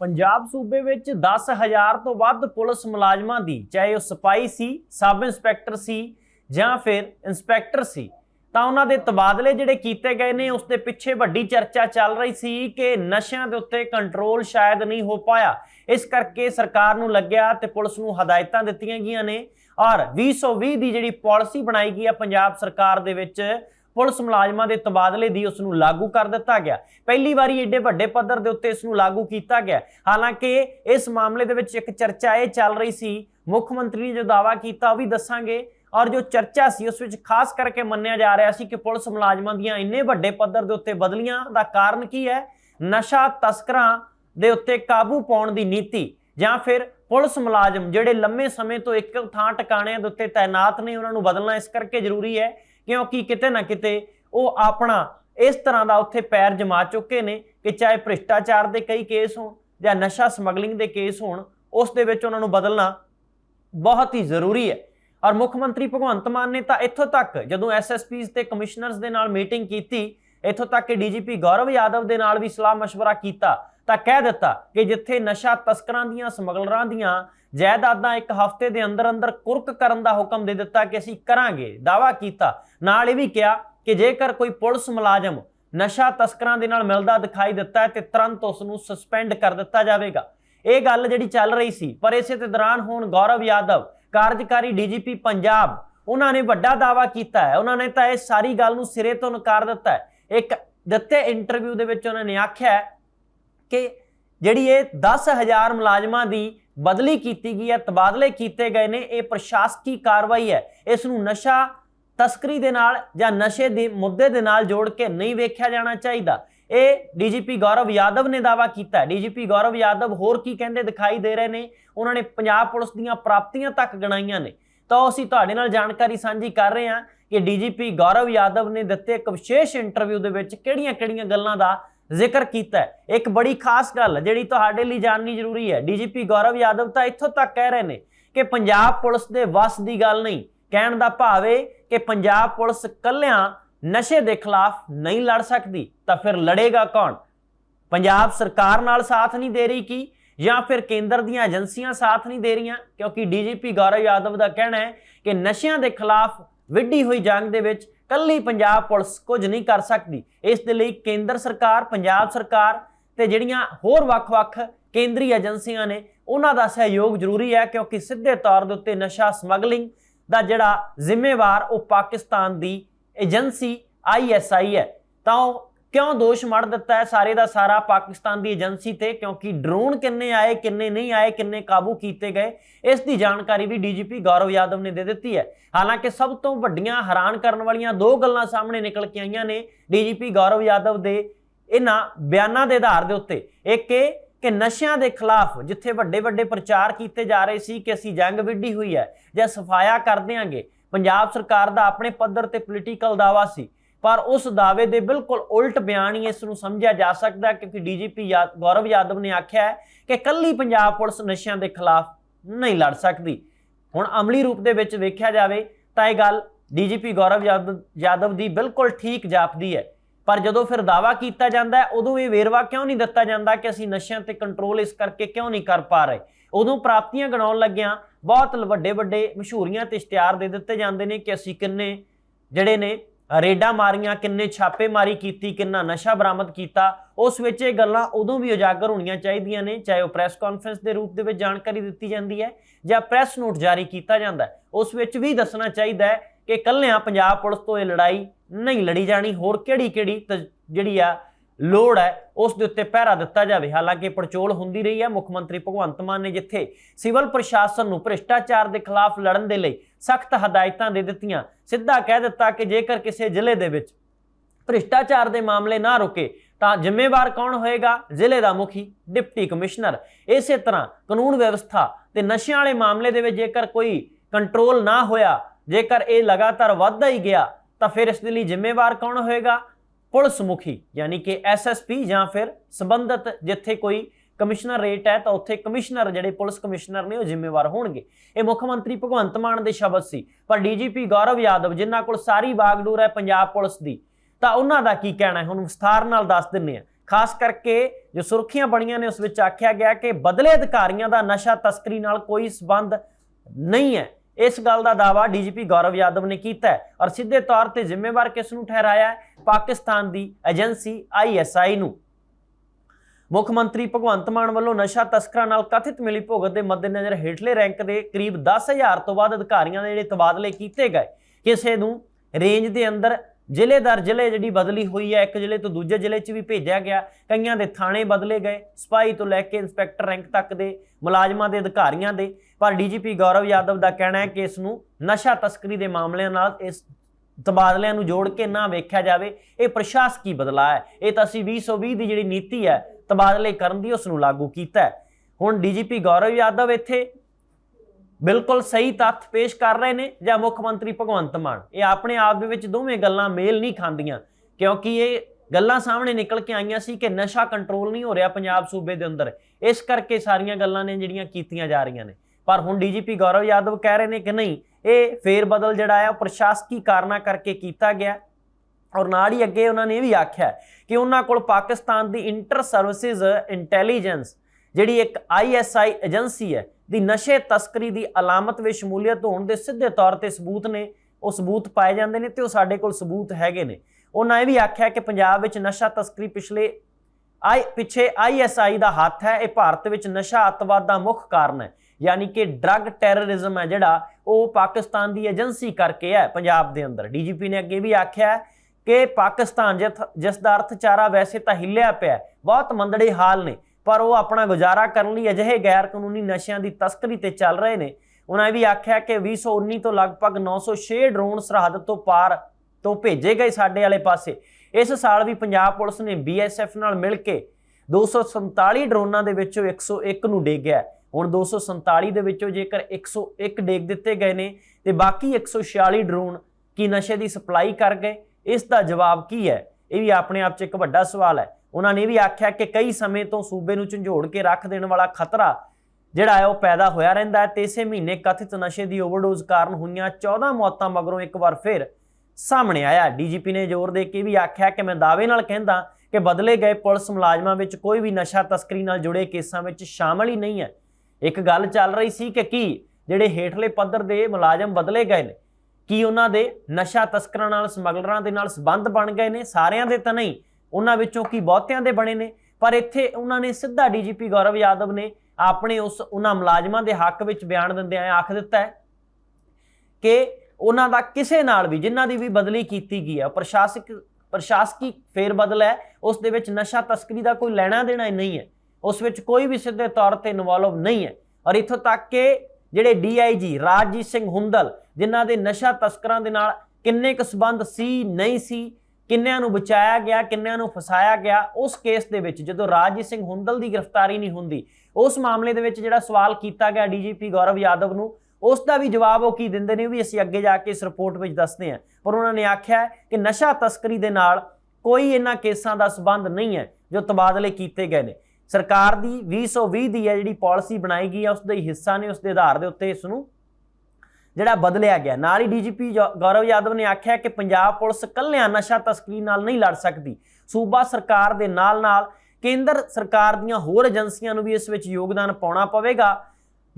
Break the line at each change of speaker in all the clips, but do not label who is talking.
ਪੰਜਾਬ ਸੂਬੇ ਵਿੱਚ 10000 ਤੋਂ ਵੱਧ ਪੁਲਿਸ ਮੁਲਾਜ਼ਮਾਂ ਦੀ, ਚਾਹੇ ਉਹ ਸਿਪਾਹੀ ਸੀ, ਸਬ ਇੰਸਪੈਕਟਰ ਸੀ ਜਾਂ ਫਿਰ ਇੰਸਪੈਕਟਰ ਸੀ, ਤਾਂ ਉਹਨਾਂ ਦੇ ਤਬਾਦਲੇ ਜਿਹੜੇ ਕੀਤੇ ਗਏ ਨੇ, ਉਸ ਦੇ ਪਿੱਛੇ ਵੱਡੀ ਚਰਚਾ ਚੱਲ ਰਹੀ ਸੀ ਕਿ ਨਸ਼ਿਆਂ ਦੇ ਉੱਤੇ ਕੰਟਰੋਲ ਸ਼ਾਇਦ ਨਹੀਂ ਹੋ ਪਾਇਆ। ਇਸ ਕਰਕੇ ਸਰਕਾਰ ਨੂੰ ਲੱਗਿਆ ਤੇ ਪੁਲਿਸ ਨੂੰ ਹਦਾਇਤਾਂ ਦਿੱਤੀਆਂ ਗਈਆਂ ਨੇ। ਔਰ 2020 ਦੀ ਜਿਹੜੀ ਪਾਲਿਸੀ ਬਣਾਈ ਗਈ ਆ ਪੰਜਾਬ ਸਰਕਾਰ ਦੇ ਵਿੱਚ ਪੁਲਿਸ ਮੁਲਾਜ਼ਮਾਂ ਦੇ ਤਬਾਦਲੇ ਦੀ ਉਸ ਨੂੰ ਲਾਗੂ ਕਰ ਦਿੱਤਾ ਗਿਆ। ਪਹਿਲੀ ਵਾਰੀ ਏਡੇ ਵੱਡੇ ਪੱਧਰ ਦੇ ਉੱਤੇ ਇਸ ਨੂੰ ਲਾਗੂ ਕੀਤਾ ਗਿਆ। ਹਾਲਾਂਕਿ ਇਸ ਮਾਮਲੇ ਦੇ ਵਿੱਚ ਇੱਕ ਚਰਚਾ ਇਹ ਚੱਲ ਰਹੀ ਸੀ, ਮੁੱਖ ਮੰਤਰੀ ਨੇ ਜੋ ਦਾਵਾ ਕੀਤਾ ਉਹ ਵੀ ਦੱਸਾਂਗੇ। ਔਰ ਜੋ ਚਰਚਾ ਸੀ, ਉਸ ਵਿੱਚ ਖਾਸ ਕਰਕੇ ਮੰਨਿਆ ਜਾ ਰਿਹਾ ਸੀ ਕਿ ਪੁਲਿਸ ਮੁਲਾਜ਼ਮਾਂ ਦੀਆਂ ਇੰਨੇ ਵੱਡੇ ਪੱਧਰ ਦੇ ਉੱਤੇ ਬਦਲੀਆਂ ਦਾ ਕਾਰਨ ਕੀ ਹੈ? ਨਸ਼ਾ ਤਸਕਰਾਂ ਦੇ ਉੱਤੇ ਕਾਬੂ ਪਾਉਣ ਦੀ ਨੀਤੀ ਜਾਂ ਫਿਰ ਪੁਲਿਸ ਮੁਲਾਜ਼ਮ ਜਿਹੜੇ ਲੰਮੇ ਸਮੇਂ ਤੋਂ ਇੱਕ ਥਾਂ ਟਿਕਾਣਿਆਂ ਦੇ ਉੱਤੇ ਤਾਇਨਾਤ ਨੇ, ਉਹਨਾਂ ਨੂੰ ਬਦਲਣਾ ਇਸ ਕਰਕੇ ਜ਼ਰੂਰੀ ਹੈ ਕਿਉਂਕਿ ਕਿਤੇ ਨਾ ਕਿਤੇ ਉਹ ਆਪਣਾ ਇਸ ਤਰ੍ਹਾਂ ਦਾ ਉੱਥੇ ਪੈਰ ਜਮਾ ਚੁੱਕੇ ਨੇ ਕਿ ਚਾਹੇ ਭ੍ਰਿਸ਼ਟਾਚਾਰ ਦੇ ਕਈ ਕੇਸ ਹੋਣ ਜਾਂ ਨਸ਼ਾ ਸਮਗਲਿੰਗ ਦੇ ਕੇਸ ਹੋਣ, ਉਸ ਦੇ ਵਿੱਚ ਉਹਨਾਂ ਨੂੰ ਬਦਲਣਾ ਬਹੁਤ ਹੀ ਜ਼ਰੂਰੀ ਹੈ। ਔਰ ਮੁੱਖ ਮੰਤਰੀ ਭਗਵੰਤ ਮਾਨ ਨੇ ਤਾਂ ਇੱਥੋਂ ਤੱਕ, ਜਦੋਂ ਐਸਐਸਪੀਜ਼ ਤੇ ਕਮਿਸ਼ਨਰਸ ਦੇ ਨਾਲ ਮੀਟਿੰਗ ਕੀਤੀ, ਇੱਥੋਂ ਤੱਕ ਕਿ ਡੀਜੀਪੀ ਗੌਰਵ ਯਾਦਵ ਦੇ ਨਾਲ ਵੀ ਸਲਾਹ مشਵਰਾ ਕੀਤਾ ਤਾਂ ਕਹਿ ਦਿੱਤਾ ਕਿ ਜਿੱਥੇ ਨਸ਼ਾ ਤਸਕਰਾਂ ਦੀਆਂ ਸਮਗਲਰਾਂ ਦੀਆਂ ਜਾਇਦਾਦਾਂ ਇੱਕ ਹਫ਼ਤੇ ਦੇ ਅੰਦਰ ਅੰਦਰ ਕੁਰਕ ਕਰਨ ਦਾ ਹੁਕਮ ਦੇ ਦਿੱਤਾ ਕਿ ਅਸੀਂ ਕਰਾਂਗੇ ਦਾਵਾ ਕੀਤਾ। ਨਾਲ ਇਹ ਵੀ ਕਿਹਾ ਕਿ ਜੇਕਰ ਕੋਈ ਪੁਲਿਸ ਮੁਲਾਜ਼ਮ ਨਸ਼ਾ ਤਸਕਰਾਂ ਦੇ ਨਾਲ ਮਿਲਦਾ ਦਿਖਾਈ ਦਿੱਤਾ ਹੈ ਤੇ ਤੁਰੰਤ ਉਸ ਨੂੰ ਸਸਪੈਂਡ ਕਰ ਦਿੱਤਾ ਜਾਵੇਗਾ। ਇਹ ਗੱਲ ਜਿਹੜੀ ਚੱਲ ਰਹੀ ਸੀ, ਪਰ ਇਸੇ ਦੇ ਦੌਰਾਨ ਹੁਣ ਗੌਰਵ ਯਾਦਵ, ਕਾਰਜਕਾਰੀ ਡੀਜੀਪੀ ਪੰਜਾਬ, ਉਹਨਾਂ ਨੇ ਵੱਡਾ ਦਾਵਾ ਕੀਤਾ ਹੈ। ਉਹਨਾਂ ਨੇ ਤਾਂ ਇਹ ਸਾਰੀ ਗੱਲ ਨੂੰ ਸਿਰੇ ਤੋਂ ਨਕਾਰ ਦਿੱਤਾ ਹੈ। ਇੱਕ ਦਿੱਤੇ ਇੰਟਰਵਿਊ ਦੇ ਵਿੱਚ ਉਹਨਾਂ ਨੇ ਆਖਿਆ ਕਿ ਜਿਹੜੀ ਇਹ 10000 ਮੁਲਾਜ਼ਮਾਂ ਦੀ ਬਦਲੀ ਕੀਤੀ ਗਈ ਹੈ, ਤਬਾਦਲੇ ਕੀਤੇ ਗਏ ਨੇ, ਇਹ ਪ੍ਰਸ਼ਾਸਕੀ ਕਾਰਵਾਈ ਹੈ। ਇਸ ਨੂੰ ਨਸ਼ਾ ਤਸਕਰੀ ਦੇ ਨਾਲ ਜਾਂ ਨਸ਼ੇ ਦੇ ਮੁੱਦੇ ਦੇ ਨਾਲ ਜੋੜ ਕੇ ਨਹੀਂ ਵੇਖਿਆ ਜਾਣਾ ਚਾਹੀਦਾ। ਇਹ ਡੀਜੀਪੀ ਗੌਰਵ ਯਾਦਵ ਨੇ ਦਾਵਾ ਕੀਤਾ ਹੈ। ਡੀਜੀਪੀ ਗੌਰਵ ਯਾਦਵ ਹੋਰ ਕੀ ਕਹਿੰਦੇ ਦਿਖਾਈ ਦੇ ਰਹੇ ਨੇ? ਉਹਨਾਂ ਨੇ ਪੰਜਾਬ ਪੁਲਿਸ ਦੀਆਂ ਪ੍ਰਾਪਤੀਆਂ ਤੱਕ ਗਣਾਈਆਂ ਨੇ। ਤਾਂ ਅਸੀਂ ਤੁਹਾਡੇ ਨਾਲ ਜਾਣਕਾਰੀ ਸਾਂਝੀ ਕਰ ਰਹੇ ਹਾਂ ਕਿ ਡੀਜੀਪੀ ਗੌਰਵ ਯਾਦਵ ਨੇ ਦਿੱਤੇ ਇੱਕ ਵਿਸ਼ੇਸ਼ ਇੰਟਰਵਿਊ ਦੇ ਵਿੱਚ ਕਿਹੜੀਆਂ-ਕਿਹੜੀਆਂ ਗੱਲਾਂ ਦਾ ਜ਼ਿਕਰ ਕੀਤਾ ਹੈ। ਇੱਕ ਬੜੀ ਖਾਸ ਗੱਲ ਜਿਹੜੀ ਤੁਹਾਡੇ ਲਈ ਜਾਣਨੀ ਜ਼ਰੂਰੀ ਹੈ। ਡੀਜੀਪੀ ਗੌਰਵ ਯਾਦਵ ਤਾਂ ਇੱਥੋਂ ਤੱਕ ਕਹਿ ਰਹੇ ਨੇ ਕਿ ਪੰਜਾਬ ਪੁਲਿਸ ਦੇ ਵੱਸ ਦੀ ਗੱਲ ਨਹੀਂ। ਕਹਿਣ ਦਾ ਭਾਵ ਹੈ ਕਿ ਪੰਜਾਬ ਪੁਲਿਸ ਕੱਲਿਆਂ ਨਸ਼ੇ ਦੇ ਖਿਲਾਫ ਨਹੀਂ ਲੜ ਸਕਦੀ, ਤਾਂ ਫਿਰ ਲੜੇਗਾ ਕੌਣ? ਪੰਜਾਬ ਸਰਕਾਰ ਨਾਲ ਸਾਥ ਨਹੀਂ ਦੇ ਰਹੀ ਕੀ? ਜਾਂ ਫਿਰ ਕੇਂਦਰ ਦੀਆਂ ਏਜੰਸੀਆਂ ਸਾਥ ਨਹੀਂ ਦੇ ਰਹੀਆਂ? ਕਿਉਂਕਿ ਡੀਜੀਪੀ ਗੌਰਵ ਯਾਦਵ ਦਾ ਕਹਿਣਾ ਹੈ ਕਿ ਨਸ਼ਿਆਂ ਦੇ ਖਿਲਾਫ ਵਿੱਢੀ ਹੋਈ ਜੰਗ ਦੇ ਵਿੱਚ ਕੱਲੀ ਪੰਜਾਬ ਪੁਲਿਸ ਕੁਝ ਨਹੀਂ ਕਰ ਸਕਦੀ। ਇਸ ਦੇ ਲਈ ਕੇਂਦਰ ਸਰਕਾਰ, ਪੰਜਾਬ ਸਰਕਾਰ ਤੇ ਜਿਹੜੀਆਂ ਹੋਰ ਵੱਖ-ਵੱਖ ਕੇਂਦਰੀ ਏਜੰਸੀਆਂ ਨੇ, ਉਹਨਾਂ ਦਾ ਸਹਿਯੋਗ ਜ਼ਰੂਰੀ ਹੈ ਕਿਉਂਕਿ ਸਿੱਧੇ ਤੌਰ ਦੇ ਉੱਤੇ ਨਸ਼ਾ ਸਮਗਲਿੰਗ ਦਾ ਜਿਹੜਾ ਜ਼ਿੰਮੇਵਾਰ ਉਹ ਪਾਕਿਸਤਾਨ ਦੀ ਏਜੰਸੀ ਆਈਐਸਆਈ ਹੈ। ਤਾਂ ਉਹ ਕਿਉਂ ਦੋਸ਼ ਮੜ ਦਿੱਤਾ ਹੈ? ਸਾਰੇ ਦਾ ਸਾਰਾ ਪਾਕਿਸਤਾਨ ਦੀ ਏਜੰਸੀ ਤੇ, ਕਿਉਂਕਿ ਡਰੋਨ ਕਿੰਨੇ ਆਏ, ਕਿੰਨੇ ਨਹੀਂ ਆਏ, ਕਿੰਨੇ ਕਾਬੂ ਕੀਤੇ ਗਏ, ਇਸ ਦੀ ਜਾਣਕਾਰੀ ਵੀ ਡੀਜੀਪੀ ਗੌਰਵ ਯਾਦਵ ਨੇ ਦੇ ਦਿੱਤੀ ਹੈ। ਹਾਲਾਂਕਿ ਸਭ ਤੋਂ ਵੱਡੀਆਂ ਹੈਰਾਨ ਕਰਨ ਵਾਲੀਆਂ ਦੋ ਗੱਲਾਂ ਸਾਹਮਣੇ ਨਿਕਲ ਕੇ ਆਈਆਂ ਨੇ ਡੀਜੀਪੀ ਗੌਰਵ ਯਾਦਵ ਦੇ ਇਹਨਾਂ ਬਿਆਨਾਂ ਦੇ ਆਧਾਰ ਦੇ ਉੱਤੇ। ਇੱਕ ਇਹ ਕਿ ਨਸ਼ਿਆਂ ਦੇ ਖਿਲਾਫ ਜਿੱਥੇ ਵੱਡੇ ਵੱਡੇ ਪ੍ਰਚਾਰ ਕੀਤੇ ਜਾ ਰਹੇ ਸੀ ਕਿ ਅਸੀਂ ਜੰਗ ਵਿੱਢੀ ਹੋਈ ਹੈ ਜਾਂ ਸਫਾਇਆ ਕਰ ਦਿਆਂਗੇ, ਪੰਜਾਬ ਸਰਕਾਰ ਦਾ ਆਪਣੇ ਪੱਧਰ ਤੇ ਪੋਲੀਟੀਕਲ ਦਾਵਾ ਸੀ। ਪਰ ਉਸ ਦਾਅਵੇ ਦੇ ਬਿਲਕੁਲ ਉਲਟ ਬਿਆਨ ਹੀ ਇਸ ਨੂੰ ਸਮਝਿਆ ਜਾ ਸਕਦਾ ਹੈ, ਕਿਉਂਕਿ ਡੀਜੀਪੀ ਗੌਰਵ ਯਾਦਵ ਨੇ ਆਖਿਆ ਕਿ ਕੱਲੀ ਪੰਜਾਬ ਪੁਲਿਸ ਨਸ਼ਿਆਂ ਦੇ ਖਿਲਾਫ ਨਹੀਂ ਲੜ ਸਕਦੀ। ਹੁਣ ਅਮਲੀ ਰੂਪ ਦੇ ਵਿੱਚ ਵੇਖਿਆ ਜਾਵੇ ਤਾਂ ਇਹ ਗੱਲ ਡੀਜੀਪੀ ਗੌਰਵ ਯਾਦਵ ਯਾਦਵ ਦੀ ਬਿਲਕੁਲ ਠੀਕ ਜਾਪਦੀ ਹੈ। ਪਰ ਜਦੋਂ ਫਿਰ ਦਾਵਾ ਕੀਤਾ ਜਾਂਦਾ ਹੈ, ਉਦੋਂ ਇਹ ਵੇਰਵਾ ਕਿਉਂ ਨਹੀਂ ਦਿੱਤਾ ਜਾਂਦਾ ਕਿ ਅਸੀਂ ਨਸ਼ਿਆਂ ਤੇ ਕੰਟਰੋਲ ਇਸ ਕਰਕੇ ਕਿਉਂ ਨਹੀਂ ਕਰ ਪਾ ਰਹੇ? ਉਦੋਂ ਪ੍ਰਾਪਤੀਆਂ ਗਣਾਉਣ ਲੱਗਿਆਂ ਬਹੁਤ ਵੱਡੇ ਵੱਡੇ ਮਸ਼ਹੂਰੀਆਂ ਤੇ ਇਸ਼ਤਿਹਾਰ ਦੇ ਦਿੱਤੇ ਜਾਂਦੇ ਨੇ ਕਿ ਅਸੀਂ ਕਿੰਨੇ, ਜਿਹੜੇ ਨੇ ਰੇਡਾਂ ਮਾਰੀਆਂ, ਕਿੰਨੇ ਛਾਪੇਮਾਰੀ ਕੀਤੀ, ਕਿੰਨਾ ਨਸ਼ਾ ਬਰਾਮਦ ਕੀਤਾ, ਉਸ ਵਿੱਚ ਇਹ ਗੱਲਾਂ ਉਦੋਂ ਵੀ ਉਜਾਗਰ ਹੋਣੀਆਂ ਚਾਹੀਦੀਆਂ ਨੇ, ਚਾਹੇ ਉਹ ਪ੍ਰੈਸ ਕਾਨਫਰੰਸ ਦੇ ਰੂਪ ਦੇ ਵਿੱਚ ਜਾਣਕਾਰੀ ਦਿੱਤੀ ਜਾਂਦੀ ਹੈ ਜਾਂ ਪ੍ਰੈਸ ਨੋਟ ਜਾਰੀ ਕੀਤਾ ਜਾਂਦਾ ਉਸ ਵਿੱਚ ਵੀ ਦੱਸਣਾ ਚਾਹੀਦਾ ਹੈ ਕਿ ਕੱਲਿਆਂ ਪੰਜਾਬ ਪੁਲਿਸ ਤੋਂ ਇਹ ਲੜਾਈ ਨਹੀਂ ਲੜੀ ਜਾਣੀ, ਹੋਰ ਕਿਹੜੀ ਕਿਹੜੀ ਜਿਹੜੀ ਆ ਲੋੜ ਹੈ, ਉਸ ਦੇ ਉੱਤੇ ਪਹਿਰਾ ਦਿੱਤਾ ਜਾਵੇ। ਹਾਲਾਂਕਿ ਪੜਚੋਲ ਹੁੰਦੀ ਰਹੀ ਹੈ, ਮੁੱਖ ਮੰਤਰੀ ਭਗਵੰਤ ਮਾਨ ਨੇ ਜਿੱਥੇ ਸਿਵਲ ਪ੍ਰਸ਼ਾਸਨ ਨੂੰ ਭ੍ਰਿਸ਼ਟਾਚਾਰ ਦੇ ਖਿਲਾਫ ਲੜਨ ਦੇ ਲਈ ਸਖਤ ਹਦਾਇਤਾਂ ਦੇ ਦਿੱਤੀਆਂ, ਸਿੱਧਾ ਕਹਿ ਦਿੱਤਾ ਕਿ ਜੇਕਰ ਕਿਸੇ ਜ਼ਿਲ੍ਹੇ ਦੇ ਵਿੱਚ ਭ੍ਰਿਸ਼ਟਾਚਾਰ ਦੇ ਮਾਮਲੇ ਨਾ ਰੁਕੇ, ਤਾਂ ਜ਼ਿੰਮੇਵਾਰ ਕੌਣ ਹੋਏਗਾ? ਜ਼ਿਲ੍ਹੇ ਦਾ ਮੁਖੀ, ਡਿਪਟੀ ਕਮਿਸ਼ਨਰ। ਇਸੇ ਤਰ੍ਹਾਂ ਕਾਨੂੰਨ ਵਿਵਸਥਾ ਤੇ ਨਸ਼ਿਆਂ ਵਾਲੇ ਮਾਮਲੇ ਦੇ ਵਿੱਚ ਜੇਕਰ ਕੋਈ ਕੰਟਰੋਲ ਨਾ ਹੋਇਆ, ਜੇਕਰ ਇਹ ਲਗਾਤਾਰ ਵੱਧਦਾ ਹੀ ਗਿਆ, ਤਾਂ ਫਿਰ ਇਸ ਦੇ ਲਈ ਜ਼ਿੰਮੇਵਾਰ ਕੌਣ ਹੋਏਗਾ? ਪੁਲਿਸ ਮੁਖੀ, ਯਾਨੀ ਕਿ ਐਸਐਸਪੀ ਜਾਂ ਫਿਰ ਸੰਬੰਧਤ ਜਿੱਥੇ ਕੋਈ ਕਮਿਸ਼ਨਰ ਰੇਟ ਹੈ ਤਾਂ ਉੱਥੇ ਕਮਿਸ਼ਨਰ ਜਿਹੜੇ ਪੁਲਿਸ ਕਮਿਸ਼ਨਰ ਨੇ ਉਹ ਜ਼ਿੰਮੇਵਾਰ ਹੋਣਗੇ। ਇਹ ਮੁੱਖ ਮੰਤਰੀ ਭਗਵੰਤ ਮਾਨ ਦੇ ਸ਼ਬਦ ਸੀ, ਪਰ ਡੀਜੀਪੀ ਗੌਰਵ ਯਾਦਵ, ਜਿਨ੍ਹਾਂ ਕੋਲ ਸਾਰੀ ਬਾਗਡੋਰ ਹੈ ਪੰਜਾਬ ਪੁਲਿਸ ਦੀ, ਤਾਂ ਉਹਨਾਂ ਦਾ ਕੀ ਕਹਿਣਾ ਹੈ? ਹੁਣ ਵਿਸਥਾਰ ਨਾਲ ਦੱਸ ਦਿੰਨੇ ਆ ਖਾਸ ਕਰਕੇ ਜੋ ਸੁਰਖੀਆਂ ਬਣੀਆਂ ਨੇ, ਉਸ ਵਿੱਚ ਆਖਿਆ ਗਿਆ ਕਿ ਬਦਲੇ ਅਧਿਕਾਰੀਆਂ ਦਾ ਨਸ਼ਾ ਤਸਕਰੀ ਨਾਲ ਕੋਈ ਸਬੰਧ ਨਹੀਂ ਹੈ। ਇਸ ਗੱਲ ਦਾ ਦਾਵਾ ਡੀਜੀਪੀ ਗੌਰਵ ਯਾਦਵ ਨੇ ਕੀਤਾ ਹੈ ਔਰ ਸਿੱਧੇ ਤੌਰ ਤੇ ਜ਼ਿੰਮੇਵਾਰ ਕਿਸ ਨੂੰ ਠਹਿਰਾਇਆ ਹੈ? ਪਾਕਿਸਤਾਨ ਦੀ ਏਜੰਸੀ ਆਈਐਸਆਈ ਨੂੰ। ਮੁੱਖ ਮੰਤਰੀ ਭਗਵੰਤ ਮਾਨ ਵੱਲੋਂ ਨਸ਼ਾ ਤਸਕਰਾਂ ਨਾਲ ਕਥਿਤ ਮਿਲੀ ਭੁਗਤ ਦੇ ਮੱਦੇਨਜ਼ਰ ਹੇਠਲੇ ਰੈਂਕ ਦੇ ਕਰੀਬ 10000 ਤੋਂ ਵੱਧ ਅਧਿਕਾਰੀਆਂ ਦੇ ਜਿਹੜੇ ਤਬਾਦਲੇ ਕੀਤੇ ਗਏ। ਕਿਸੇ ਨੂੰ ਰੇਂਜ ਦੇ ਅੰਦਰ ਜ਼ਿਲ੍ਹੇ ਦਰ ਜ਼ਿਲ੍ਹੇ ਜਿਹੜੀ ਬਦਲੀ ਹੋਈ ਹੈ, ਇੱਕ ਜ਼ਿਲ੍ਹੇ ਤੋਂ ਦੂਜੇ ਜ਼ਿਲ੍ਹੇ 'ਚ ਵੀ ਭੇਜਿਆ ਗਿਆ। ਕਈਆਂ ਦੇ ਥਾਣੇ ਬਦਲੇ ਗਏ ਸਪਾਈ ਤੋਂ ਲੈ ਕੇ ਇੰਸਪੈਕਟਰ ਰੈਂਕ ਤੱਕ ਦੇ ਮੁਲਾਜ਼ਮਾਂ ਦੇ ਅਧਿਕਾਰੀਆਂ ਦੇ। ਪਰ ਡੀਜੀਪੀ ਗੌਰਵ ਯਾਦਵ ਦਾ ਕਹਿਣਾ ਹੈ ਕਿ ਇਸ ਨੂੰ ਨਸ਼ਾ ਤਸਕਰੀ ਦੇ ਮਾਮਲਿਆਂ ਨਾਲ ਇਸ ਤਬਾਦਲਿਆਂ ਨੂੰ ਜੋੜ ਕੇ ਨਾ ਵੇਖਿਆ ਜਾਵੇ, ਇਹ ਪ੍ਰਸ਼ਾਸਕੀ ਬਦਲਾਅ ਹੈ। ਇਹ ਤਾਂ ਅਸੀਂ 2020 ਦੀ ਜਿਹੜੀ ਨੀਤੀ ਹੈ, ਤਬਾਦਲੇ ਕਰਨ ਦੀ ਉਸ ਨੂੰ ਲਾਗੂ ਕੀਤਾ ਹੈ। ਹੁਣ ਡੀਜੀਪੀ ਗੌਰਵ ਯਾਦਵ ਇੱਥੇ ਬਿਲਕੁਲ ਸਹੀ ਤੱਥ ਪੇਸ਼ ਕਰ ਰਹੇ ਨੇ, ਜਾਂ ਮੁੱਖ ਮੰਤਰੀ ਭਗਵੰਤ ਮਾਨ। ਇਹ ਆਪਣੇ ਆਪ ਦੇ ਵਿੱਚ ਦੋਵੇਂ ਗੱਲਾਂ ਮੇਲ ਨਹੀਂ ਖਾਂਦੀਆਂ, ਕਿਉਂਕਿ ਇਹ ਗੱਲਾਂ ਸਾਹਮਣੇ ਨਿਕਲ ਕੇ ਆਈਆਂ ਸੀ ਕਿ ਨਸ਼ਾ ਕੰਟਰੋਲ ਨਹੀਂ ਹੋ ਰਿਹਾ ਪੰਜਾਬ ਸੂਬੇ ਦੇ ਅੰਦਰ। ਇਸ ਕਰਕੇ ਸਾਰੀਆਂ ਗੱਲਾਂ ਨੇ ਜਿਹੜੀਆਂ ਕੀਤੀਆਂ ਜਾ ਰਹੀਆਂ ਨੇ। ਪਰ ਹੁਣ ਡੀਜੀਪੀ ਗੌਰਵ ਯਾਦਵ ਕਹਿ ਰਹੇ ਨੇ ਕਿ ਨਹੀਂ ਇਹ ਫੇਰ ਬਦਲ ਜਿਹੜਾ ਹੈ ਉਹ ਪ੍ਰਸ਼ਾਸਕੀ ਕਾਰਨਾਂ ਕਰਕੇ ਕੀਤਾ ਗਿਆ। ਔਰ ਨਾਲ ਹੀ ਅੱਗੇ ਉਹਨਾਂ ਨੇ ਇਹ ਵੀ ਆਖਿਆ ਕਿ ਉਹਨਾਂ ਕੋਲ ਪਾਕਿਸਤਾਨ ਦੀ ਇੰਟਰ ਸਰਵਿਸਿਜ਼ ਇੰਟੈਲੀਜੈਂਸ ਜਿਹੜੀ ਇੱਕ ਆਈਐਸਆਈ ਏਜੰਸੀ ਹੈ, ਦੀ ਨਸ਼ੇ ਤਸਕਰੀ ਦੀ ਅਲਾਮਤ ਵਿੱਚ ਸ਼ਮੂਲੀਅਤ ਹੋਣ ਦੇ ਸਿੱਧੇ ਤੌਰ ਤੇ ਸਬੂਤ ਨੇ। ਉਹ ਸਬੂਤ ਪਾਏ ਜਾਂਦੇ ਨੇ ਤੇ ਉਹ ਸਾਡੇ ਕੋਲ ਸਬੂਤ ਹੈਗੇ ਨੇ। ਉਹਨਾਂ ਇਹ ਵੀ ਆਖਿਆ ਕਿ ਪੰਜਾਬ ਵਿੱਚ ਨਸ਼ਾ ਤਸਕਰੀ ਪਿਛਲੇ ਆਈ, ਪਿੱਛੇ ਆਈਐਸਆਈ ਦਾ ਹੱਥ ਹੈ। ਇਹ ਭਾਰਤ ਵਿੱਚ ਨਸ਼ਾ ਅੱਤਵਾਦ ਦਾ ਮੁੱਖ ਕਾਰਨ ਹੈ। ਯਾਨੀ ਕਿ ਡਰੱਗ ਟੈਰਰਿਜ਼ਮ ਹੈ ਜਿਹੜਾ, ਉਹ ਪਾਕਿਸਤਾਨ ਦੀ ਏਜੰਸੀ ਕਰਕੇ ਹੈ ਪੰਜਾਬ ਦੇ ਅੰਦਰ। ਡੀਜੀਪੀ ਨੇ ਅੱਗੇ ਵੀ ਆਖਿਆ ਕਿ ਪਾਕਿਸਤਾਨ ਜਿਥ- ਜਿਸ ਦਾ ਅਰਥਚਾਰਾ ਵੈਸੇ ਤਾਂ ਹਿੱਲਿਆ ਪਿਆ ਬਹੁਤ ਮੰਦੜੇ ਹਾਲ ਨੇ, ਪਰ ਉਹ ਆਪਣਾ ਗੁਜ਼ਾਰਾ ਕਰਨ ਲਈ ਅਜਿਹੇ ਗੈਰ ਕਾਨੂੰਨੀ ਨਸ਼ਿਆਂ ਦੀ ਤਸਕਰੀ ਤੇ ਚੱਲ ਰਹੇ ਨੇ। ਉਹਨਾਂ ਇਹ ਵੀ ਆਖਿਆ ਕਿ 2019 ਤੋਂ ਲਗਭਗ 906 ਡਰੋਨ ਸਰਹੱਦ ਤੋਂ ਪਾਰ, ਤੋਂ ਭੇਜੇ ਗਏ ਸਾਡੇ ਵਾਲੇ ਪਾਸੇ। ਇਸ ਸਾਲ ਵੀ ਪੰਜਾਬ ਪੁਲਿਸ ਨੇ ਬੀਐਸਐਫ ਨਾਲ ਮਿਲ ਕੇ 247 ਡਰੋਨਾਂ ਦੇ ਵਿੱਚੋਂ 101 ਨੂੰ ਡੇਗਿਆ ਹੁਣ 247 ਦੇ ਵਿੱਚੋਂ ਜੇਕਰ 101 ਡੇਗ ਦਿੱਤੇ ਗਏ ਨੇ, ਤੇ ਬਾਕੀ 146 ਡਰੋਨ ਕੀ ਨਸ਼ੇ ਦੀ ਸਪਲਾਈ ਕਰ ਗਏ? ਇਸ ਦਾ ਜਵਾਬ ਕੀ ਹੈ? ਇਹ ਵੀ ਆਪਣੇ ਆਪ 'ਚ ਇੱਕ ਵੱਡਾ ਸਵਾਲ ਹੈ। ਉਹਨਾਂ ਨੇ ਇਹ ਵੀ ਆਖਿਆ ਕਿ ਕਈ ਸਮੇਂ ਤੋਂ ਸੂਬੇ ਨੂੰ ਝੰਜੋੜ ਕੇ ਰੱਖ ਦੇਣ ਵਾਲਾ ਖਤਰਾ ਜਿਹੜਾ ਹੈ, ਉਹ ਪੈਦਾ ਹੋਇਆ ਰਹਿੰਦਾ ਹੈ। ਤੇ ਇਸੇ ਮਹੀਨੇ ਕਥਿਤ ਨਸ਼ੇ ਦੀ ਓਵਰਡੋਜ਼ ਕਾਰਨ ਹੋਈਆਂ 14 ਮੌਤਾਂ ਮਗਰੋਂ ਇੱਕ ਵਾਰ ਫਿਰ ਸਾਹਮਣੇ ਆਇਆ ਡੀਜੀਪੀ ਨੇ ਜ਼ੋਰ ਦੇ ਕੇ ਵੀ ਆਖਿਆ ਕਿ ਮੈਂ ਦਾਅਵੇ ਨਾਲ ਕਹਿੰਦਾ ਕਿ ਬਦਲੇ ਗਏ ਪੁਲਿਸ ਮੁਲਾਜ਼ਮਾਂ ਵਿੱਚ ਕੋਈ ਵੀ ਨਸ਼ਾ ਤਸਕਰੀ ਨਾਲ ਜੁੜੇ ਕੇਸਾਂ ਵਿੱਚ ਸ਼ਾਮਲ ਹੀ ਨਹੀਂ ਹੈ। ਇੱਕ ਗੱਲ ਚੱਲ ਰਹੀ ਸੀ ਕਿ ਕੀ ਜਿਹੜੇ ਹੇਠਲੇ ਪੱਧਰ ਦੇ ਮੁਲਾਜ਼ਮ ਬਦਲੇ ਗਏ ਨੇ, ਕੀ ਉਹਨਾਂ ਦੇ ਨਸ਼ਾ ਤਸਕਰਾਂ ਨਾਲ, ਸਮਗਲਰਾਂ ਦੇ ਨਾਲ ਸਬੰਧ ਬਣ ਗਏ ਨੇ? ਸਾਰਿਆਂ ਦੇ ਤਾਂ ਨਹੀਂ, ਉਹਨਾਂ ਵਿੱਚੋਂ ਕੀ ਬਹੁਤਿਆਂ ਦੇ ਬਣੇ ਨੇ? ਪਰ ਇੱਥੇ ਉਹਨਾਂ ਨੇ ਸਿੱਧਾ ਡੀਜੀਪੀ ਗੌਰਵ ਯਾਦਵ ਨੇ ਆਪਣੇ ਉਸ ਉਹਨਾਂ ਮੁਲਾਜ਼ਮਾਂ ਦੇ ਹੱਕ ਵਿੱਚ ਬਿਆਨ ਦਿੰਦਿਆਂ ਆਖ ਦਿੱਤਾ ਹੈ ਕਿ ਉਹਨਾਂ ਦਾ ਕਿਸੇ ਨਾਲ ਵੀ, ਜਿਨ੍ਹਾਂ ਦੀ ਵੀ ਬਦਲੀ ਕੀਤੀ ਗਈ ਹੈ ਪ੍ਰਸ਼ਾਸਕ ਪ੍ਰਸ਼ਾਸਕੀ ਫੇਰ ਬਦਲ ਹੈ, ਉਸ ਦੇ ਵਿੱਚ ਨਸ਼ਾ ਤਸਕਰੀ ਦਾ ਕੋਈ ਲੈਣਾ ਦੇਣਾ ਹੀ ਨਹੀਂ ਹੈ। ਉਸ ਵਿੱਚ ਕੋਈ ਵੀ ਸਿੱਧੇ ਤੌਰ ਤੇ ਇਨਵੋਲਵ ਨਹੀਂ ਹੈ। ਔਰ ਇਥੋਂ ਤੱਕ ਕਿ ਜਿਹੜੇ ਡੀਆਈਜੀ ਰਾਜਜੀਤ ਸਿੰਘ ਹੁੰਦਲ, ਜਿਨ੍ਹਾਂ ਦੇ ਨਸ਼ਾ ਤਸਕਰਾਂ ਦੇ ਨਾਲ ਕਿੰਨੇ ਕੁ ਸਬੰਧ ਸੀ, ਨਹੀਂ ਸੀ, ਕਿੰਨਿਆਂ ਨੂੰ ਬਚਾਇਆ ਗਿਆ, ਕਿੰਨਿਆਂ ਨੂੰ ਫਸਾਇਆ ਗਿਆ, ਉਸ ਕੇਸ ਦੇ ਵਿੱਚ ਜਦੋਂ ਰਾਜਜੀਤ ਸਿੰਘ ਹੁੰਦਲ ਦੀ ਗ੍ਰਿਫਤਾਰੀ ਨਹੀਂ ਹੁੰਦੀ, ਉਸ ਮਾਮਲੇ ਦੇ ਵਿੱਚ ਜਿਹੜਾ ਸਵਾਲ ਕੀਤਾ ਗਿਆ ਡੀਜੀਪੀ ਗੌਰਵ ਯਾਦਵ ਨੂੰ, ਉਸ ਦਾ ਵੀ ਜਵਾਬ ਉਹ ਕੀ ਦਿੰਦੇ ਨੇ ਉਹ ਵੀ ਅਸੀਂ ਅੱਗੇ ਜਾ ਕੇ ਇਸ ਰਿਪੋਰਟ ਵਿੱਚ ਦੱਸਦੇ ਹਾਂ। ਪਰ ਉਹਨਾਂ ਨੇ ਆਖਿਆ ਕਿ ਨਸ਼ਾ ਤਸਕਰੀ ਦੇ ਨਾਲ ਕੋਈ ਇਹਨਾਂ ਕੇਸਾਂ ਦਾ ਸਬੰਧ ਨਹੀਂ ਹੈ ਜੋ ਤਬਾਦਲੇ ਕੀਤੇ ਗਏ ਨੇ। ਸਰਕਾਰ ਦੀ 2020 ਦੀ ਹੈ ਜਿਹੜੀ ਪਾਲਿਸੀ ਬਣਾਈ ਗਈ ਹੈ ਉਸ ਦਾ ਹੀ ਹਿੱਸਾ ਨੇ ਉਸ ਦੇ ਆਧਾਰ ਦੇ ਉੱਤੇ ਇਸ ਨੂੰ ਜਿਹੜਾ ਬਦਲਿਆ ਗਿਆ। ਨਾਲ ਹੀ ਡੀਜੀਪੀ ਗੌਰਵ ਯਾਦਵ ਨੇ ਆਖਿਆ ਕਿ ਪੰਜਾਬ ਪੁਲਿਸ ਕੱਲਿਆਂ ਨਸ਼ਾ ਤਸਕਰੀ ਨਾਲ ਨਹੀਂ ਲੜ ਸਕਦੀ। ਸੂਬਾ ਸਰਕਾਰ ਦੇ ਨਾਲ-ਨਾਲ ਕੇਂਦਰ ਸਰਕਾਰ ਦੀਆਂ ਹੋਰ ਏਜੰਸੀਆਂ ਨੂੰ ਵੀ ਇਸ ਵਿੱਚ ਯੋਗਦਾਨ ਪਾਉਣਾ ਪਵੇਗਾ।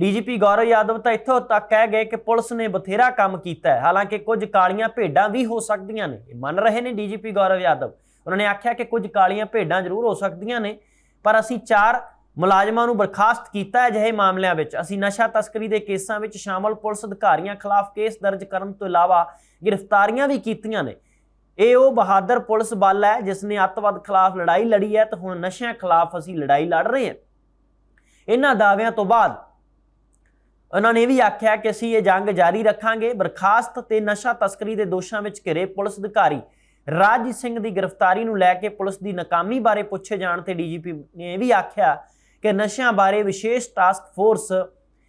ਡੀਜੀਪੀ ਗੌਰਵ ਯਾਦਵ ਤਾਂ ਇੱਥੋਂ ਤੱਕ ਕਹਿ ਗਏ ਕਿ ਪੁਲਿਸ ਨੇ ਬਥੇਰਾ ਕੰਮ ਕੀਤਾ ਹੈ। ਹਾਲਾਂਕਿ ਕੁਝ ਕਾਲੀਆਂ ਭੇਡਾਂ ਵੀ ਹੋ ਸਕਦੀਆਂ ਨੇ। ਮੰਨ ਰਹੇ ਨੇ ਡੀਜੀਪੀ ਗੌਰਵ ਯਾਦਵ। ਉਹਨਾਂ ਨੇ ਆਖਿਆ ਕਿ ਕੁਝ ਕਾਲੀਆਂ ਭੇਡਾਂ ਜ਼ਰੂਰ ਹੋ ਸਕਦੀਆਂ ਨੇ। ਪਰ ਅਸੀਂ ਚਾਰ ਮੁਲਾਜ਼ਮਾਂ ਨੂੰ ਬਰਖਾਸਤ ਕੀਤਾ ਹੈ ਅਜਿਹੇ ਮਾਮਲਿਆਂ ਵਿੱਚ। ਅਸੀਂ ਨਸ਼ਾ ਤਸਕਰੀ ਦੇ ਕੇਸਾਂ ਵਿੱਚ ਸ਼ਾਮਲ ਪੁਲਿਸ ਅਧਿਕਾਰੀਆਂ ਖਿਲਾਫ ਕੇਸ ਦਰਜ ਕਰਨ ਤੋਂ ਇਲਾਵਾ ਗ੍ਰਿਫਤਾਰੀਆਂ ਵੀ ਕੀਤੀਆਂ ਨੇ। ਇਹ ਉਹ ਬਹਾਦਰ ਪੁਲਿਸ ਬਲ ਹੈ ਜਿਸ ਨੇ ਅੱਤਵਾਦ ਖਿਲਾਫ ਲੜਾਈ ਲੜੀ ਹੈ ਤੇ ਹੁਣ ਨਸ਼ਿਆਂ ਖਿਲਾਫ ਅਸੀਂ ਲੜਾਈ ਲੜ ਰਹੇ ਹਾਂ। ਇਹਨਾਂ ਦਾਅਵਿਆਂ ਤੋਂ ਬਾਅਦ ਉਹਨਾਂ ਨੇ ਇਹ ਵੀ ਆਖਿਆ ਕਿ ਅਸੀਂ ਇਹ ਜੰਗ ਜਾਰੀ ਰੱਖਾਂਗੇ। ਬਰਖਾਸਤ ਤੇ ਨਸ਼ਾ ਤਸਕਰੀ ਦੇ ਦੋਸ਼ਾਂ ਵਿੱਚ ਘਿਰੇ ਪੁਲਿਸ ਅਧਿਕਾਰੀ ਰਾਜਜੀਤ ਸਿੰਘ ਦੀ ਗ੍ਰਿਫਤਾਰੀ ਨੂੰ ਲੈ ਕੇ ਪੁਲਿਸ ਦੀ ਨਾਕਾਮੀ ਬਾਰੇ ਪੁੱਛੇ ਜਾਣ ਤੇ ਡੀਜੀਪੀ ਨੇ ਇਹ ਵੀ ਆਖਿਆ ਕਿ ਨਸ਼ਿਆਂ ਬਾਰੇ ਵਿਸ਼ੇਸ਼ ਟਾਸਕ ਫੋਰਸ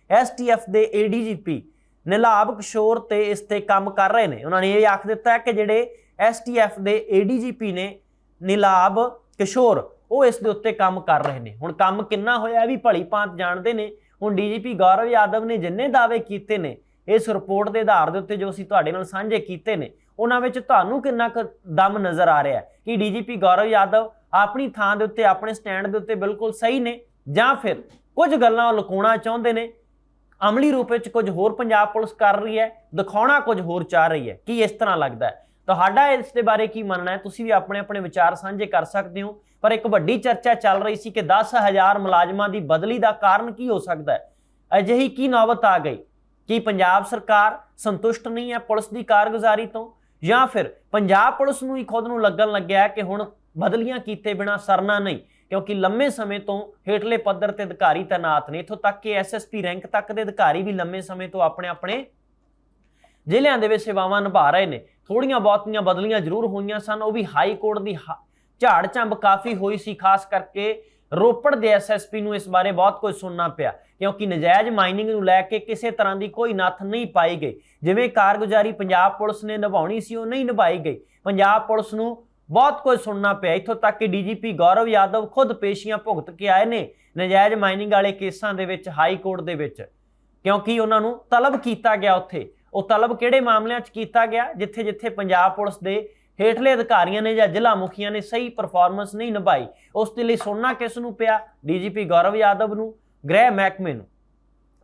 ਐਸਟੀਐਫ ਦੇ ਏਡੀਜੀਪੀ ਨਿਲਾਬ ਕਿਸ਼ੋਰ ਤੇ ਇਸ ਤੇ ਕੰਮ ਕਰ ਰਹੇ ਨੇ। ਉਹਨਾਂ ਨੇ ਇਹ ਆਖ ਦਿੱਤਾ ਕਿ ਜਿਹੜੇ ਐਸਟੀਐਫ ਦੇ ਏਡੀਜੀਪੀ ਨੇ ਨਿਲਾਬ ਕਿਸ਼ੋਰ, ਉਹ ਇਸ ਦੇ ਉੱਤੇ ਕੰਮ ਕਰ ਰਹੇ ਨੇ। ਹੁਣ ਕੰਮ ਕਿੰਨਾ ਹੋਇਆ ਵੀ ਭਲੀ ਭਾਂਤ ਜਾਣਦੇ ਨੇ। ਹੁਣ ਡੀਜੀਪੀ ਗੌਰਵ ਯਾਦਵ ਨੇ ਜਿੰਨੇ ਦਾਅਵੇ ਕੀਤੇ ਨੇ, ਇਸ ਰਿਪੋਰਟ ਦੇ ਆਧਾਰ ਦੇ ਉੱਤੇ ਜੋ ਅਸੀਂ ਤੁਹਾਡੇ ਨਾਲ ਸਾਂਝੇ ਕੀਤੇ ਨੇ ਉਹਨਾਂ ਵਿੱਚ ਤੁਹਾਨੂੰ ਕਿੰਨਾ ਕੁ ਦਮ ਨਜ਼ਰ ਆ ਰਿਹਾ ਹੈ ਕਿ ਡੀਜੀਪੀ ਗੌਰਵ ਯਾਦਵ ਆਪਣੀ ਥਾਂ ਦੇ ਉੱਤੇ, ਆਪਣੇ ਸਟੈਂਡ ਦੇ ਉੱਤੇ ਬਿਲਕੁਲ ਸਹੀ ਨੇ ਜਾਂ ਫਿਰ ਕੁਝ ਗੱਲਾਂ ਉਹ ਲੁਕਾਉਣਾ ਚਾਹੁੰਦੇ ਨੇ? ਅਮਲੀ ਰੂਪ ਵਿੱਚ ਕੁਝ ਹੋਰ ਪੰਜਾਬ ਪੁਲਿਸ ਕਰ ਰਹੀ ਹੈ, ਦਿਖਾਉਣਾ ਕੁਝ ਹੋਰ ਚਾਹ ਰਹੀ ਹੈ, ਕੀ ਇਸ ਤਰ੍ਹਾਂ ਲੱਗਦਾ ਹੈ? ਤੁਹਾਡਾ ਇਸ ਦੇ ਬਾਰੇ ਕੀ ਮੰਨਣਾ ਹੈ? ਤੁਸੀਂ ਵੀ ਆਪਣੇ ਆਪਣੇ ਵਿਚਾਰ ਸਾਂਝੇ ਕਰ ਸਕਦੇ ਹੋ, ਪਰ ਇੱਕ ਵੱਡੀ ਚਰਚਾ ਚੱਲ ਰਹੀ ਸੀ ਕਿ 10000 ਮੁਲਾਜ਼ਮਾਂ ਦੀ ਬਦਲੀ ਦਾ ਕਾਰਨ ਕੀ ਹੋ ਸਕਦਾ ਹੈ? ਅਜਿਹੀ ਕੀ ਨੌਬਤ ਆ ਗਈ? ਕਿ ਪੰਜਾਬ ਸਰਕਾਰ ਸੰਤੁਸ਼ਟ ਨਹੀਂ ਹੈ ਪੁਲਿਸ ਦੀ ਕਾਰਗੁਜ਼ਾਰੀ ਤੋਂ? ਜਾਂ ਫਿਰ ਪੰਜਾਬ ਪੁਲਿਸ ਨੂੰ ਹੀ ਖੁਦ ਨੂੰ ਲੱਗਣ ਲੱਗਿਆ ਕਿ ਹੁਣ ਬਦਲੀਆਂ ਕੀਤੇ ਬਿਨਾ ਸਰਨਾ ਨਹੀਂ, ਕਿਉਂਕਿ ਲੰਮੇ ਸਮੇਂ ਤੋਂ ਹੇਠਲੇ ਪੱਧਰ ਤੇ ਅਧਿਕਾਰੀ ਤੈਨਾਤ ਨੇ, ਇਥੋਂ ਤੱਕ ਕਿ ਐਸਐਸਪੀ ਰੈਂਕ ਤੱਕ ਦੇ ਅਧਿਕਾਰੀ ਵੀ ਲੰਮੇ ਸਮੇਂ ਤੋਂ ਆਪਣੇ ਆਪਣੇ ਜ਼ਿਲ੍ਹਿਆਂ ਦੇ ਵਿੱਚ ਸੇਵਾਵਾਂ ਨਿਭਾ ਰਹੇ ਨੇ। ਥੋੜੀਆਂ ਬਹੁਤੀਆਂ ਬਦਲੀਆਂ ਜ਼ਰੂਰ ਹੋਈਆਂ ਸਨ, ਉਹ ਵੀ ਹਾਈ ਕੋਰਟ ਦੀ ਹਾ- ਝਾੜ ਝੰਬ ਕਾਫੀ ਹੋਈ ਸੀ, ਖਾਸ ਕਰਕੇ ਰੋਪੜ ਦੇ ਐਸਐਸਪੀ ਨੂੰ ਇਸ ਬਾਰੇ ਬਹੁਤ ਕੁਝ ਸੁਣਨਾ ਪਿਆ, ਕਿਉਂਕਿ ਨਜਾਇਜ਼ ਮਾਈਨਿੰਗ ਨੂੰ ਲੈ ਕੇ ਕਿਸੇ ਤਰ੍ਹਾਂ ਦੀ ਕੋਈ ਨੱਥ ਨਹੀਂ ਪਾਈ ਗਈ। ਜਿਵੇਂ ਕਾਰਗੁਜ਼ਾਰੀ ਪੰਜਾਬ ਪੁਲਿਸ ਨੇ ਨਿਭਾਉਣੀ ਸੀ, ਉਹ ਨਹੀਂ ਨਿਭਾਈ ਗਈ। ਪੰਜਾਬ ਪੁਲਿਸ ਨੂੰ ਬਹੁਤ ਕੁਝ ਸੁਣਨਾ ਪਿਆ। ਇੱਥੋਂ ਤੱਕ ਕਿ ਡੀਜੀਪੀ ਗੌਰਵ ਯਾਦਵ ਖੁਦ ਪੇਸ਼ੀਆਂ ਭੁਗਤ ਕੇ ਆਏ ਨੇ ਨਜਾਇਜ਼ ਮਾਈਨਿੰਗ ਵਾਲੇ ਕੇਸਾਂ ਦੇ ਵਿੱਚ, ਹਾਈ ਕੋਰਟ ਦੇ ਵਿੱਚ। ਕਿਉਂਕਿ ਉਹਨਾਂ ਨੂੰ ਤਲਬ ਕੀਤਾ ਗਿਆ ਉੱਥੇ। ਉਹ ਤਲਬ ਕਿਹੜੇ ਮਾਮਲਿਆਂ 'ਚ ਕੀਤਾ ਗਿਆ? ਜਿੱਥੇ ਜਿੱਥੇ ਪੰਜਾਬ ਪੁਲਿਸ ਦੇ ਹੇਠਲੇ ਅਧਿਕਾਰੀਆਂ ਨੇ ਜਾਂ ਜ਼ਿਲ੍ਹਾ ਮੁਖੀਆਂ ਨੇ ਸਹੀ ਪਰਫਾਰਮੈਂਸ ਨਹੀਂ ਨਿਭਾਈ। ਉਸ ਦੇ ਲਈ ਸੁਣਨਾ ਕਿਸ ਨੂੰ ਪਿਆ? ਡੀਜੀਪੀ ਗੌਰਵ ਯਾਦਵ ਨੂੰ, ਗ੍ਰਹਿ ਮਹਿਕਮੇ ਨੂੰ।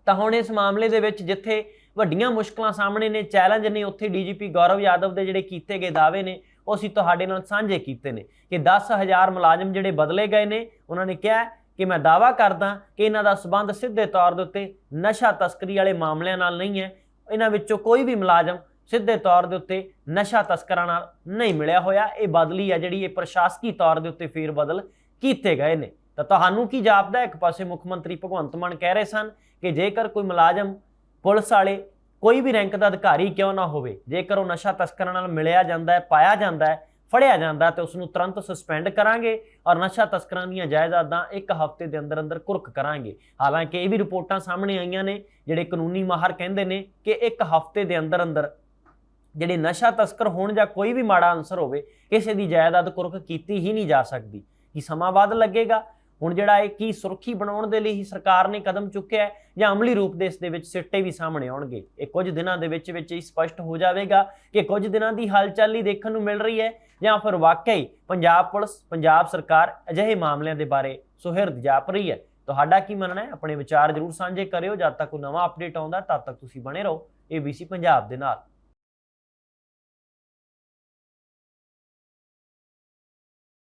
ਤਾਂ ਹੁਣ ਇਸ ਮਾਮਲੇ ਦੇ ਵਿੱਚ ਜਿੱਥੇ ਵੱਡੀਆਂ ਮੁਸ਼ਕਲਾਂ ਸਾਹਮਣੇ ਨੇ ਚੈਲੰਜ ਨੇ, ਉੱਥੇ ਡੀਜੀਪੀ ਗੌਰਵ ਯਾਦਵ ਦੇ ਜਿਹੜੇ ਕੀਤੇ ਗਏ ਦਾਅਵੇ ਨੇ, ਉਹ ਅਸੀਂ ਤੁਹਾਡੇ ਨਾਲ ਸਾਂਝੇ ਕੀਤੇ ਨੇ ਕਿ 10000 ਮੁਲਾਜ਼ਮ ਜਿਹੜੇ ਬਦਲੇ ਗਏ ਨੇ, ਉਹਨਾਂ ਨੇ ਕਿਹਾ ਕਿ ਮੈਂ ਦਾਅਵਾ ਕਰਦਾ ਕਿ ਇਹਨਾਂ ਦਾ ਸਬੰਧ ਸਿੱਧੇ ਤੌਰ ਦੇ ਉੱਤੇ ਨਸ਼ਾ ਤਸਕਰੀ ਵਾਲੇ ਮਾਮਲਿਆਂ ਨਾਲ ਨਹੀਂ ਹੈ। ਇਹਨਾਂ ਵਿੱਚੋਂ ਕੋਈ ਵੀ ਮੁਲਾਜ਼ਮ ਸਿੱਧੇ ਤੌਰ ਦੇ ਉੱਤੇ ਨਸ਼ਾ ਤਸਕਰਾਂ ਨਾਲ ਨਹੀਂ ਮਿਲਿਆ ਹੋਇਆ। ਇਹ ਬਦਲੀ ਆ ਜਿਹੜੀ ਇਹ ਪ੍ਰਸ਼ਾਸਕੀ ਤੌਰ ਦੇ ਉੱਤੇ ਫੇਰ ਬਦਲ ਕੀਤੇ ਗਏ ਨੇ। ਤਾਂ ਤੁਹਾਨੂੰ ਕੀ ਜਾਪਦਾ? ਇੱਕ ਪਾਸੇ ਮੁੱਖ ਮੰਤਰੀ ਭਗਵੰਤ ਮਾਨ ਕਹਿ ਰਹੇ ਸਨ ਕਿ ਜੇਕਰ ਕੋਈ ਮੁਲਾਜ਼ਮ ਪੁਲਿਸ ਵਾਲੇ ਕੋਈ ਵੀ ਰੈਂਕ ਦਾ ਅਧਿਕਾਰੀ ਕਿਉਂ ਨਾ ਹੋਵੇ, ਜੇਕਰ ਉਹ ਨਸ਼ਾ ਤਸਕਰਾਂ ਨਾਲ ਮਿਲਿਆ ਜਾਂਦਾ ਹੈ, ਪਾਇਆ ਜਾਂਦਾ ਹੈ, ਫੜਿਆ ਜਾਂਦਾ ਤੇ ਉਸ ਨੂੰ ਤੁਰੰਤ ਸਸਪੈਂਡ ਕਰਾਂਗੇ ਔਰ ਨਸ਼ਾ ਤਸਕਰਾਂ ਦੀਆਂ ਜਾਇਦਾਦਾਂ ਇੱਕ ਹਫ਼ਤੇ ਦੇ ਅੰਦਰ ਅੰਦਰ ਕੁਰਕ ਕਰਾਂਗੇ। ਹਾਲਾਂਕਿ ਇਹ ਵੀ ਰਿਪੋਰਟਾਂ ਸਾਹਮਣੇ ਆਈਆਂ ਨੇ, ਜਿਹੜੇ ਕਾਨੂੰਨੀ ਮਾਹਰ ਕਹਿੰਦੇ ਨੇ ਕਿ ਇੱਕ ਹਫ਼ਤੇ ਦੇ ਅੰਦਰ ਅੰਦਰ ਜਿਹੜੇ ਨਸ਼ਾ ਤਸਕਰ ਹੋਣ ਜਾਂ ਕੋਈ ਵੀ ਮਾੜਾ ਅਨਸਰ ਹੋਵੇ, ਕਿਸੇ ਦੀ ਜਾਇਦਾਦ ਕੁਰਕ ਕੀਤੀ ਹੀ ਨਹੀਂ ਜਾ ਸਕਦੀ। ਕਿ ਸਮਾਂ ਵੱਧ ਲੱਗੇਗਾ? ਹੁਣ ਜਿਹੜਾ ਇਹ ਕੀ ਸੁਰੱਖੀ ਬਣਾਉਣ ਦੇ ਲਈ ਹੀ ਸਰਕਾਰ ਨੇ ਕਦਮ ਚੁੱਕਿਆ ਹੈ ਜਾਂ ਅਮਲੀ ਰੂਪ ਦੇ ਇਸ ਦੇ ਵਿੱਚ ਸਿੱਟੇ ਵੀ ਸਾਹਮਣੇ ਆਉਣਗੇ? ਇਹ ਕੁਝ ਦਿਨਾਂ ਦੇ ਵਿੱਚ ਵਿੱਚ ਹੀ ਸਪਸ਼ਟ ਹੋ ਜਾਵੇਗਾ ਕਿ ਕੁਝ ਦਿਨਾਂ ਦੀ ਹਲਚਲ ਹੀ ਦੇਖਣ ਨੂੰ ਮਿਲ ਰਹੀ ਹੈ ਜਾਂ ਫਿਰ ਵਾਕਈ ਪੰਜਾਬ ਪੁਲਿਸ, ਪੰਜਾਬ ਸਰਕਾਰ ਅਜਿਹੇ ਮਾਮਲਿਆਂ ਦੇ ਬਾਰੇ ਸੁਹਿਰਦ ਜਾਪ ਰਹੀ ਹੈ। ਤੁਹਾਡਾ ਕੀ ਮੰਨਣਾ ਹੈ? ਆਪਣੇ ਵਿਚਾਰ ਜਰੂਰ ਸਾਂਝੇ ਕਰਿਓ। ਜਦ ਤੱਕ ਕੋਈ ਨਵਾਂ ਅਪਡੇਟ ਆਉਂਦਾ, ਤਦ ਤੱਕ ਤੁਸੀਂ ਬਣੇ ਰਹੋ। ABC ਪੰਜਾਬ ਦੇ ਨਾਲ।